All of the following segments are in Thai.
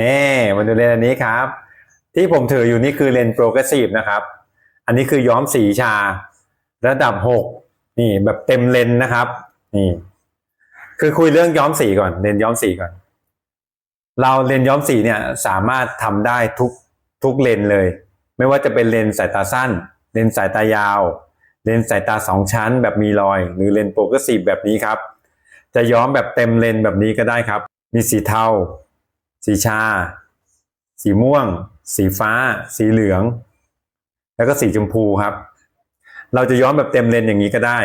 นี่มาดูเลนส์อันนี้ครับ ที่ผมถืออยู่นี่คือเลนส์โปรเกรสซีฟนะครับ อันนี้คือย้อมสีชา ระดับหกนี่แบบเต็มเลนส์นะครับ นี่ คือคุยเรื่องย้อมสีก่อน เลนส์ย้อมสีก่อน เราเลนส์ย้อมสีเนี่ยสามารถทำได้ทุกทุกเลนส์เลย ไม่ว่าจะเป็นเลนส์สายตาสั้น เลนส์สายตายาว เลนส์สายตาสองชั้น แบบมีรอย หรือเลนส์โปรเกรสซีฟแบบนี้ครับ จะย้อมแบบเต็มเลนส์แบบนี้ก็ได้ครับ มีสีเทา สีชา สีม่วง สีฟ้า สีเหลือง แล้วก็สีชมพูครับ เราจะย้อมแบบเต็มเลนอย่างนี้ก็ได้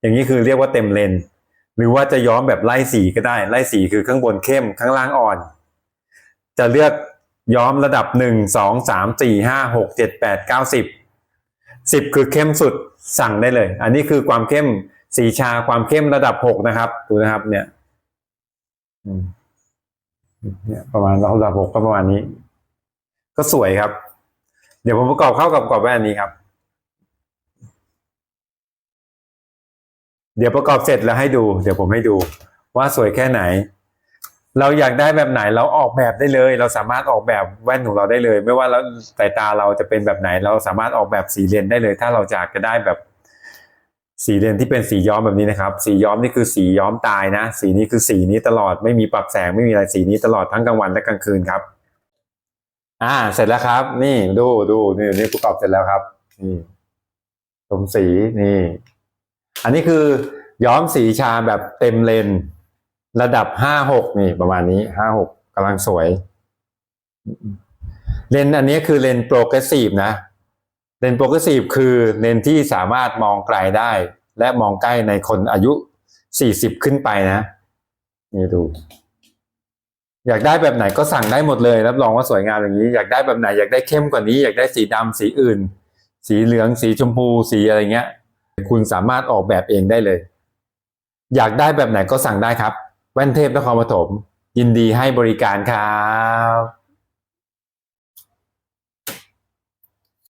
อย่างนี้คือเรียกว่าเต็มเลน หรือว่าจะย้อมแบบไล่สีก็ได้ ไล่สีคือข้างบนเข้มข้างล่างอ่อน จะเลือกย้อมระดับหนึ่งสองสามสี่ห้าหกเจ็ดแปดเก้าสิบสิบคือเข้มสุดสั่งได้เลย อันนี้คือความเข้มสีชาความเข้มระดับหกนะครับ ดูนะครับเนี่ย เนี่ยประมาณระดับหกก็ประมาณนี้ ก็สวยครับ เดี๋ยวผมประกอบเข้ากับกรอบแว่นนี้ครับ เดี๋ยวประกอบเสร็จแล้วให้ดู เดี๋ยวผมให้ดู ว่าสวยแค่ไหน เราอยากได้แบบไหนเราออกแบบได้เลย เราสามารถออกแบบแว่นของเราได้เลย ไม่ว่าเราสายตาเราจะเป็นแบบไหน เราสามารถออกแบบสีเลนได้เลย ถ้าเราอยากจะได้แบบ สีเลนที่เป็นสีย้อมแบบนี้นะครับ สีย้อมนี่คือสีย้อมตายนะ สีนี้คือสีนี้ตลอดไม่มีปรับแสงไม่มีอะไรสีนี้ตลอดทั้งกลางวันและกลางคืนครับ อ่า เสร็จแล้วครับ นี่ดูดูนี่นี่ประกอบเสร็จแล้วครับนี่สมสีนี่ อันนี้คือย้อมสีชาแบบเต็มเลน ระดับห้าหกนี่ประมาณนี้ห้าหกกำลังสวย เลนอันนี้คือเลนโปรเกรสซีฟนะเลนโปรเกรสซีฟคือเลนที่สามารถมองไกลได้ และมองใกล้ในคนอายุสี่สิบขึ้นไปนะ นี่ดู อยากได้แบบไหนก็สั่งได้หมดเลยรับรองว่าสวยงามอย่างนี้ อยากได้แบบไหนอยากได้เข้มกว่านี้ อยากได้สีดำสีอื่น สีเหลืองสีชมพูสีอะไรเงี้ย คุณสามารถออกแบบเองได้เลย อยากได้แบบไหนก็สั่งได้ครับ แว่นเทพนครปฐมยินดีให้บริการครับ